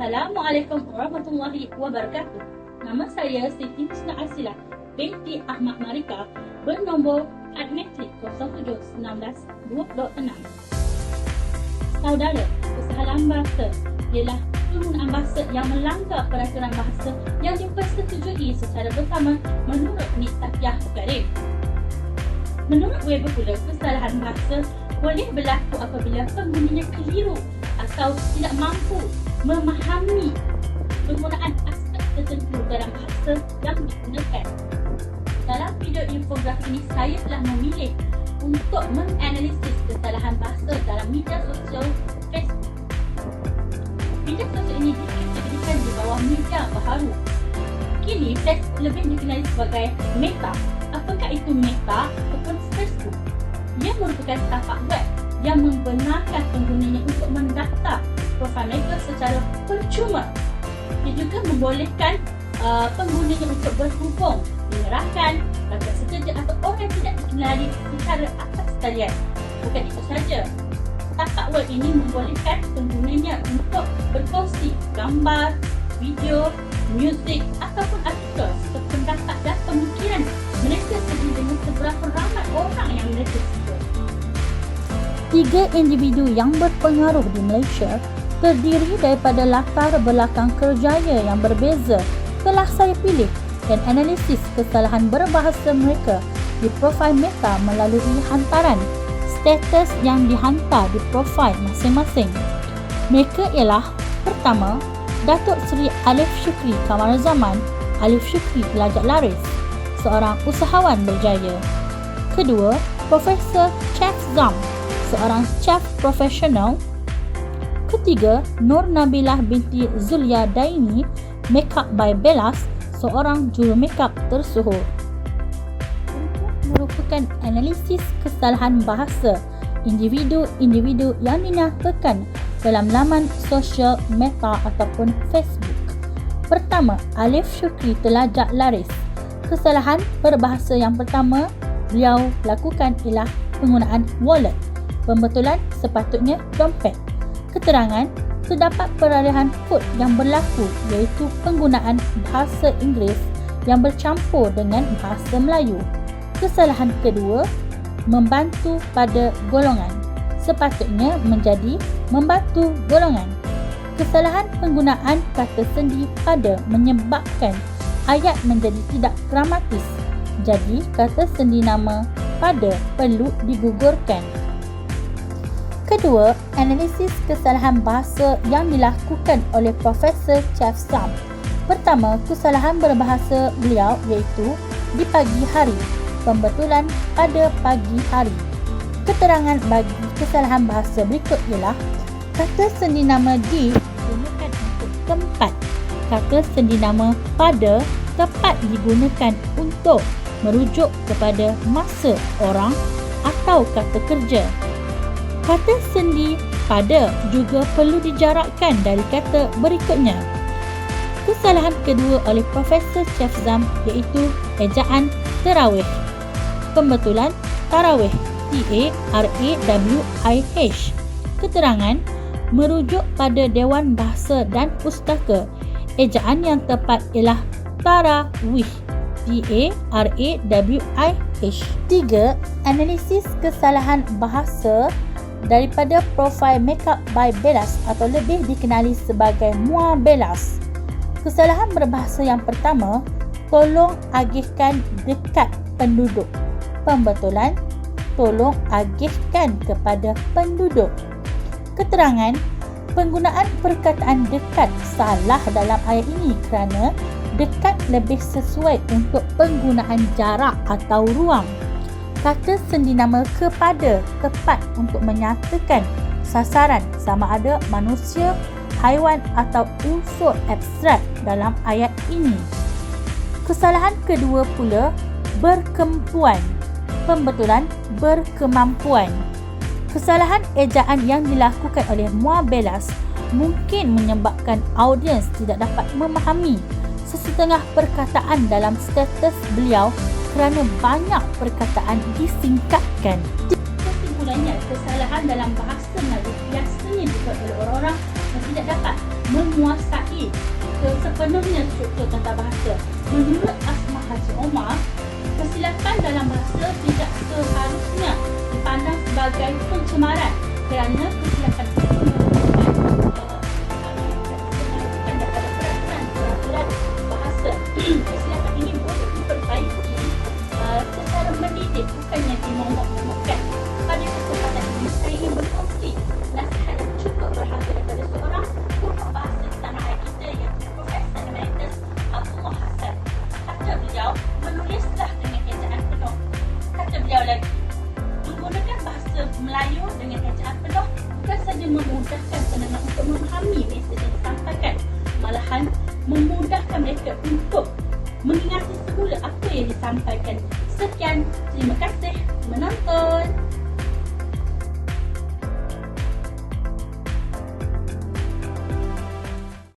Assalamualaikum warahmatullahi wabarakatuh. Nama saya Siti Husna Asilah binti Ahmad Marika bernombor Admetrik 071926. Saudara, kesalahan bahasa ialah penggunaan bahasa yang melanggar peraturan bahasa yang dipersetujui secara bersama menurut Nitakiah Karim. Menurut Weber pula, kesalahan bahasa boleh berlaku apabila penggunanya keliru atau tidak mampu memahami penggunaan aspek tertentu dalam bahasa yang digunakan. Dalam video infografi ini, saya telah memilih untuk menganalisis kesalahan bahasa dalam media sosial Facebook. Media sosial ini dikategorikan di bawah media baharu. Kini, Facebook lebih dikenali sebagai Meta. Apakah itu Meta ataupun Facebook? Ia merupakan tapak web yang membenarkan penggunanya untuk mendaftar profil mereka secara percuma. Ia juga membolehkan uh, penggunanya untuk berhubung, menyerahkan, rakan sekerja atau orang yang tidak dikenali secara atas talian. Bukan itu saja. Tapak web ini membolehkan penggunanya untuk berkongsi gambar, video, muzik ataupun artikel serta pendapat dan pemikiran mereka sendiri dengan seberapa ramai orang yang mereka suka. Tiga individu yang berpengaruh di Malaysia terdiri daripada latar belakang kerjaya yang berbeza telah saya pilih dan analisis kesalahan berbahasa mereka di profil Meta melalui hantaran status yang dihantar di profil masing-masing. Mereka ialah pertama, Datuk Seri Alif Syukri Zaman Alif Syukri Pelajar Laris, seorang usahawan berjaya. Kedua, Profesor Chef Zam, seorang chef profesional Ketiga, Nur Nabilah binti Zulia Daini, Makeup by Bellas, seorang juru makeup tersohor. merupakan analisis kesalahan bahasa individu-individu yang dinyatakan dalam laman sosial Meta ataupun Facebook. Pertama, Alif Syukri telajak laris. Kesalahan berbahasa yang pertama beliau lakukan ialah penggunaan wallet. Pembetulan sepatutnya dompet keterangan terdapat peralihan kod yang berlaku iaitu penggunaan bahasa Inggeris yang bercampur dengan bahasa Melayu. Kesalahan kedua, membantu pada golongan. Sepatutnya menjadi membantu golongan. Kesalahan penggunaan kata sendi pada menyebabkan ayat menjadi tidak gramatis. Jadi, kata sendi nama pada perlu digugurkan. Kedua, analisis kesalahan bahasa yang dilakukan oleh Profesor Chef Sam. Pertama, kesalahan berbahasa beliau iaitu di pagi hari. Pembetulan pada pagi hari. Keterangan bagi kesalahan bahasa berikut ialah kata sendi nama di digunakan untuk tempat. Kata sendi nama pada tepat digunakan untuk merujuk kepada masa orang atau kata kerja. Kata sendi pada juga perlu dijarakkan dari kata berikutnya. Kesalahan kedua oleh Profesor Chef Zam iaitu ejaan terawih. Pembetulan tarawih T-A-R-A-W-I-H. Keterangan merujuk pada Dewan Bahasa dan Pustaka. Ejaan yang tepat ialah tarawih. T-A-R-A-W-I-H. Tiga, analisis kesalahan bahasa daripada profil Makeup by Bellas atau lebih dikenali sebagai Mua Bellas. Kesalahan berbahasa yang pertama, tolong agihkan dekat penduduk. Pembetulan, tolong agihkan kepada penduduk. Keterangan, penggunaan perkataan dekat salah dalam ayat ini kerana dekat lebih sesuai untuk penggunaan jarak atau ruang kata sendi nama kepada tepat untuk menyatakan sasaran sama ada manusia, haiwan atau unsur abstrak dalam ayat ini. Kesalahan kedua pula berkempuan. Pembetulan berkemampuan. Kesalahan ejaan yang dilakukan oleh Muabelas mungkin menyebabkan audiens tidak dapat memahami sesetengah perkataan dalam status beliau kerana banyak perkataan disingkatkan. Kesimpulannya, kesalahan dalam bahasa Melayu biasanya dibuat oleh orang-orang dan tidak dapat menguasai sepenuhnya struktur tata bahasa. Menurut Asma Haji Omar, kesilapan dalam bahasa tidak seharusnya dipandang sebagai pencemaran kerana kesilapan sayur dengan cara apa dah bukan saja memudahkan pendengar untuk memahami mesej yang disampaikan malahan memudahkan mereka untuk mengingati semula apa yang disampaikan. Sekian terima kasih. Menonton!